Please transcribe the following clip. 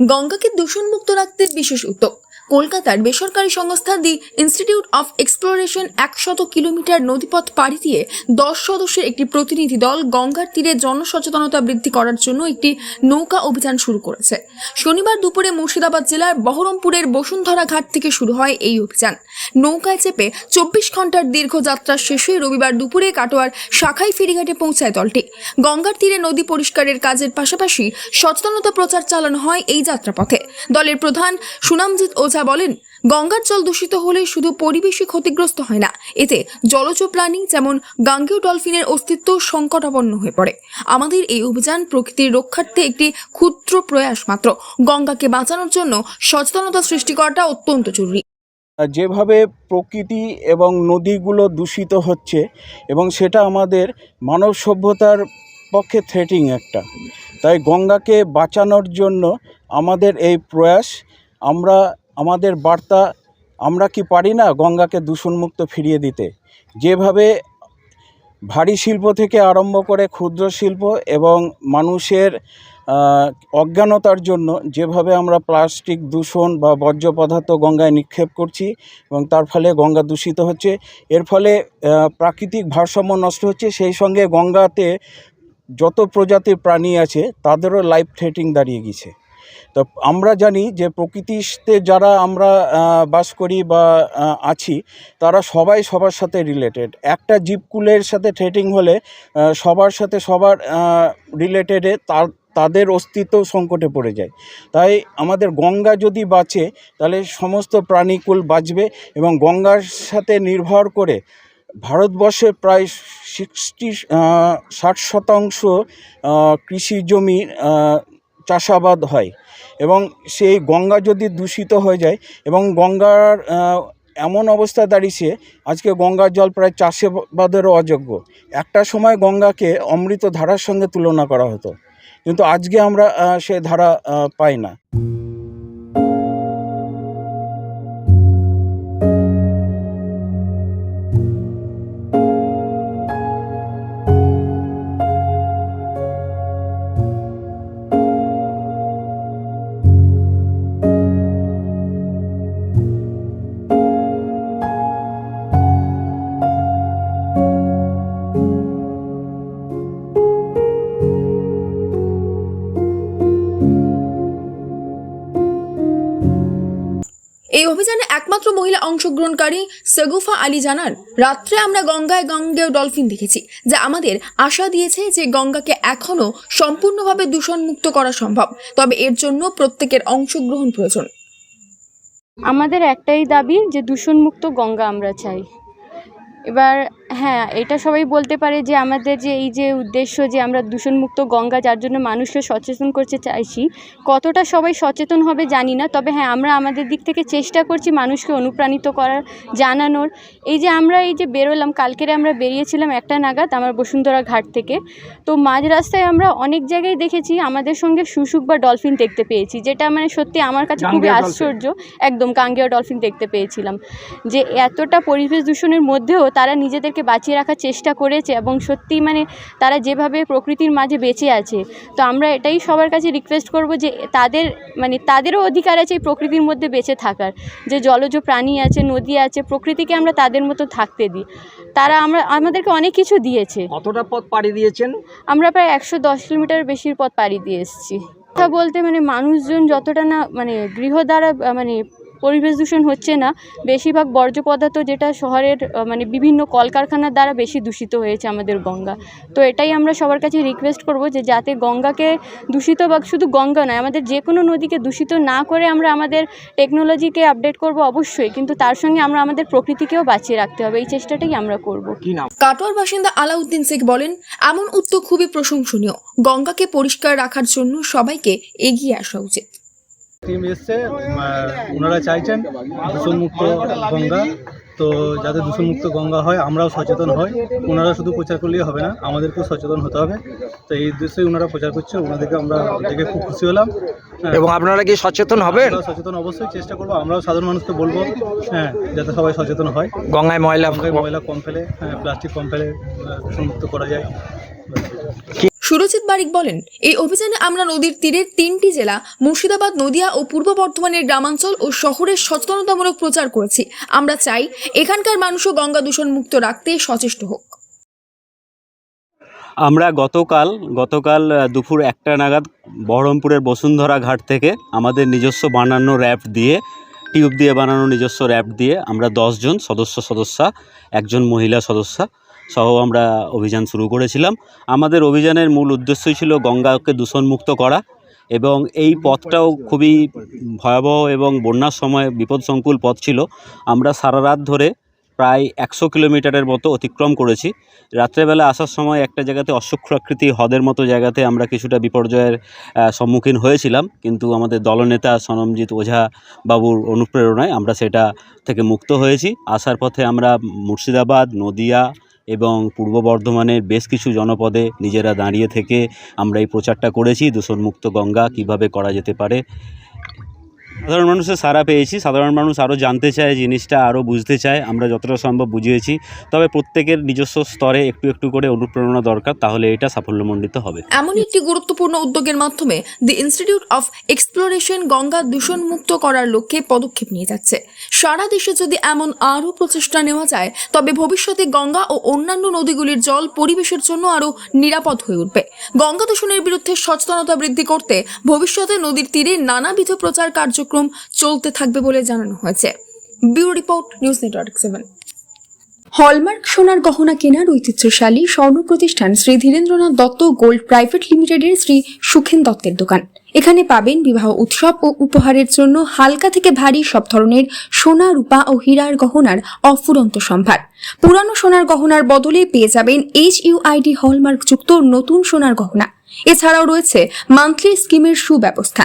গঙ্গাকে দূষণমুক্ত রাখতে বিশেষ উদ্যোগ। কলকাতার বেসরকারি সংস্থা দি ইনস্টিটিউট অফ এক্সপ্লোরেশন একশত কিলোমিটার নদীপথ পাড়ি দিয়ে দশ সদস্যের একটি প্রতিনিধি দল গঙ্গার তীরে জনসচেতনতা বৃদ্ধি করার জন্য একটি নৌকা অভিযান শুরু করেছে। শনিবার দুপুরে মুর্শিদাবাদ জেলার বহরমপুরের বসুন্ধরা ঘাট থেকে শুরু হয় এই অভিযান। নৌকায় চেপে চব্বিশ ঘণ্টার দীর্ঘ যাত্রা শেষে রবিবার দুপুরে কাটোয়ার শাখাই ফেরিঘাটে পৌঁছায় দলটি। গঙ্গার তীরে নদী পরিষ্কারের কাজের পাশাপাশি সচেতনতা প্রচার চালানো হয় এই যাত্রাপথে। দলের প্রধান সুনামজিৎ ওঝা বলেন, গঙ্গার জল দূষিত হলে শুধু পরিবেশই ক্ষতিগ্রস্ত হয় না, এতে জলজ প্রাণী যেমন গাঙ্গেয় ডলফিনের অস্তিত্ব সংকটাপন্ন হয়ে পড়ে। আমাদের এই অভিযান প্রকৃতির রক্ষার্থে একটি ক্ষুদ্র প্রয়াস মাত্র, গঙ্গাকে বাঁচানোর জন্য সচেতনতা সৃষ্টি করাটা অত্যন্ত জরুরি। যেভাবে প্রকৃতি এবং নদীগুলো দূষিত হচ্ছে এবং সেটা আমাদের মানব সভ্যতার পক্ষে থ্রেটিং একটা, তাই গঙ্গাকে বাঁচানোর জন্য আমাদের এই প্রয়াস, আমরা আমাদের বার্তা আমরা কি পারি না গঙ্গাকে দূষণমুক্ত ফিরিয়ে দিতে? যেভাবে ভারী শিল্প থেকে আরম্ভ করে ক্ষুদ্র শিল্প এবং মানুষের অজ্ঞানতার জন্য যেভাবে আমরা প্লাস্টিক দূষণ বা বর্জ্য পদার্থ গঙ্গায় নিক্ষেপ করছি এবং তার ফলে গঙ্গা দূষিত হচ্ছে, এর ফলে প্রাকৃতিক ভারসাম্য নষ্ট হচ্ছে, সেই সঙ্গে গঙ্গাতে যত প্রজাতির প্রাণী আছে তাদেরও লাইফ থ্রেটিং দাঁড়িয়ে গেছে। তো আমরা জানি যে প্রকৃতিতে যারা আমরা বাস করি বা আছি, তারা সবাই সবার সাথে রিলেটেড একটা জীবকুলের সাথে থ্রেটিং হলে সবার সাথে সবার রিলেটেডে তার, তাদের অস্তিত্ব সংকটে পড়ে যায়। তাই আমাদের গঙ্গা যদি বাঁচে, তাহলে সমস্ত প্রাণীকুল বাঁচবে এবং গঙ্গার সাথে নির্ভর করে ভারতবর্ষে প্রায় সিক্সটি ষাট শতাংশ কৃষি জমি চাষাবাদ হয় এবং সেই গঙ্গা যদি দূষিত হয়ে যায় এবং গঙ্গার এমন অবস্থা দাঁড়িয়েছে, আজকে গঙ্গার জল প্রায় চাষাবাদেরও অযোগ্য। একটা সময় গঙ্গাকে অমৃত ধারার সঙ্গে তুলনা করা হতো, কিন্তু আজকে আমরা সে ধারা পাই না। এই অভিযানে একমাত্র মহিলা অংশগ্রহণকারী সেগুফা আলী জানান, রাত্রে আমরা গঙ্গায় গঙ্গেয় ডলফিন দেখেছি, যা আমাদের আশা দিয়েছে যে গঙ্গাকে এখনও সম্পূর্ণভাবে দূষণমুক্ত করা সম্ভব, তবে এর জন্য প্রত্যেকের অংশগ্রহণ প্রয়োজন। আমাদের একটাই দাবি যে দূষণমুক্ত গঙ্গা আমরা চাই। এবার হ্যাঁ এটা সবাই বলতে পারে যে আমাদের যে এই যে উদ্দেশ্য যে আমরা দূষণমুক্ত গঙ্গা যার জন্য মানুষকে সচেতন করতে চাইছি কতটা সবাই সচেতন হবে জানি না তবে হ্যাঁ আমরা আমাদের দিক থেকে চেষ্টা করছি মানুষকে অনুপ্রাণিত করার জানানোর। এই যে আমরা এই যে বেরোলাম কালকেরে আমরা বেরিয়েছিলাম একটা নাগাদ আমার বসুন্ধরা ঘাট থেকে। তো মাঝ রাস্তায় আমরা অনেক জায়গায় দেখেছি আমাদের সঙ্গে শুশুক বা ডলফিন দেখতে পেয়েছি যেটা মানে সত্যি আমার কাছে খুবই আশ্চর্য। একদম কাঙ্গেয় ডলফিন দেখতে পেয়েছিলাম। যে এতটা পরিবেশ দূষণের মধ্যেও তারা নিজেদেরকে বাঁচিয়ে রাখার চেষ্টা করেছে এবং সত্যি মানে তারা যেভাবে প্রকৃতির মাঝে বেঁচে আছে। তো আমরা এটাই সবার কাছে রিকোয়েস্ট করব যে তাদের মানে তাদেরও অধিকার আছে এই প্রকৃতির মধ্যে বেঁচে থাকার। যে জলজ প্রাণী আছে নদী আছে প্রকৃতিকে আমরা তাদের মতো থাকতে দিই। তারা আমরা আমাদেরকে অনেক কিছু দিয়েছে। কতটা পথ পাড়ি দিয়েছেন? আমরা প্রায় একশো দশ কিলোমিটার বেশির পথ পাড়ি দিয়ে এসেছি। কথা বলতে মানে মানুষজন যতটা না মানে গৃহ দ্বারা মানে পরিবেশ দূষণ হচ্ছে না। বেশিরভাগ বর্জ্য পদার্থ যেটা শহরের মানে বিভিন্ন কলকারখানার দ্বারা বেশি দূষিত হয়েছে আমাদের গঙ্গা। তো এটাই আমরা সবার কাছে রিকোয়েস্ট করব যে যাতে গঙ্গাকে দূষিত বা শুধু গঙ্গা নয় আমাদের যে কোনো নদীকে দূষিত না করে আমরা আমাদের টেকনোলজিকে আপডেট করব অবশ্যই কিন্তু তার সঙ্গে আমরা আমাদের প্রকৃতিকেও বাঁচিয়ে রাখতে হবে। এই চেষ্টাটাই আমরা করব। কি নাম? কাটোয়ার বাসিন্দা আলাউদ্দিন শেখ বলেন এমন উদ্যোগ খুবই প্রশংসনীয়। গঙ্গাকে পরিষ্কার রাখার জন্য সবাইকে এগিয়ে আসা উচিত। টিম এসছে ওনারা চাইছেন দূষণমুক্ত গঙ্গা। তো যাতে দূষণমুক্ত গঙ্গা হয় আমরাও সচেতন হই। ওনারা শুধু প্রচার করলেই হবে না আমাদেরকেও সচেতন হতে হবে। তো এই উদ্দেশ্যেই ওনারা প্রচার করছে ওনাদেরকে আমরা দেখে খুব খুশি হলাম। হ্যাঁ, এবং আপনারা কি সচেতন হবেন? সচেতন অবশ্যই চেষ্টা করব আমরাও সাধারণ মানুষকে বলব হ্যাঁ যাতে সবাই সচেতন হয়। গঙ্গায় ময়লা ময়লা কম ফেলে হ্যাঁ প্লাস্টিক কম ফেলে দূষণমুক্ত করা যায়। সুরজিৎ বারিক বলেন, এই অভিযানে আমরা নদীর তীরের তিনটি জেলা, মুর্শিদাবাদ, নদিয়া ও পূর্ব বর্ধমানের গ্রামাঞ্চল ও শহরের সচেতনতামূলক প্রচার করেছি। আমরা চাই এখানকার মানুষও গঙ্গা দূষণ মুক্ত রাখতে সচেষ্ট হোক। আমরা গতকাল গতকাল দুপুর একটা নাগাদ বহরমপুরের বসুন্ধরা ঘাট থেকে আমাদের নিজস্ব বানানো র্যাপ দিয়ে, টিউব দিয়ে বানানো নিজস্ব র্যাপ দিয়ে আমরা দশজন সদস্য সদস্যা, একজন মহিলা সদস্যা সহ আমরা অভিযান শুরু করেছিলাম। আমাদের অভিযানের মূল উদ্দেশ্যই ছিল গঙ্গাকে দূষণমুক্ত করা এবং এই পথটাও খুবই ভয়াবহ এবং বন্যার সময় বিপদসংকুল পথ ছিল। আমরা সারা রাত ধরে প্রায় একশো কিলোমিটারের মতো অতিক্রম করেছি। রাত্রেবেলা আসার সময় একটা জায়গাতে অশ্বক্ষাকৃতি হ্রদের মতো জায়গাতে আমরা কিছুটা বিপর্যয়ের সম্মুখীন হয়েছিলাম। কিন্তু আমাদের দলনেতা সনমজিৎ ওঝা বাবুর অনুপ্রেরণায় আমরা সেটা থেকে মুক্ত হয়েছি। আসার পথে আমরা মুর্শিদাবাদ, নদিয়া এবং পূর্ব বর্ধমানের বেশ কিছু জনপদে নিজেরা দাঁড়িয়ে থেকে আমরা এই প্রচারটা করেছি, দূষণমুক্ত গঙ্গা কীভাবে করা যেতে পারে সাধারণ মানুষের সারা পেয়েছি, সাধারণ মানুষ আরও জানতে চায়, জিনিসটা আরও বুঝতে চায়, আমরা যতটা সম্ভব বুঝিয়েছি। তবে প্রত্যেকের নিজস্ব স্তরে একটু একটু করে অনুপ্রেরণা দরকার, তাহলে এটা সাফল্যমণ্ডিত হবে। এমন একটি গুরুত্বপূর্ণ উদ্যোগের মাধ্যমে the institute of exploration Ganga দূষণ মুক্ত করার লক্ষ্যে পদক্ষেপ নিয়ে যাচ্ছে। সারা দেশে যদি এমন আরও প্রচেষ্টা নেওয়া যায়, তবে ভবিষ্যতে গঙ্গা ও অন্যান্য নদীগুলির জল পরিবেশের জন্য আরও নিরাপদ হয়ে উঠবে। গঙ্গা দূষণের বিরুদ্ধে সচেতনতা বৃদ্ধি করতে ভবিষ্যতে নদীর তীরে নানাবিধ প্রচার কার্যক্রম চলতে থাকবে বলে জানানো হয়েছে। Bureau report, news network seven. Hallmark সোনার গহনা কেনার ঐতিহ্যশালী স্বর্ণ প্রতিষ্ঠান শ্রী ধীরেন্দ্রনাথ দত্ত গোল্ড প্রাইভেট লিমিটেডের শ্রী সুখেন দত্তের দোকান। এখানে পাবেন বিবাহ উৎসব ও উপহারের জন্য হালকা থেকে ভারী সব ধরনের সোনা, রূপা ও হীরার গহনার অফুরন্ত সম্ভার। পুরানো সোনার গহনার বদলে পেয়ে যাবেন এইচ ইউআইডি হলমার্ক যুক্ত নতুন সোনার গহনা। এছাড়াও রয়েছে মান্থলি স্কিমের সুব্যবস্থা।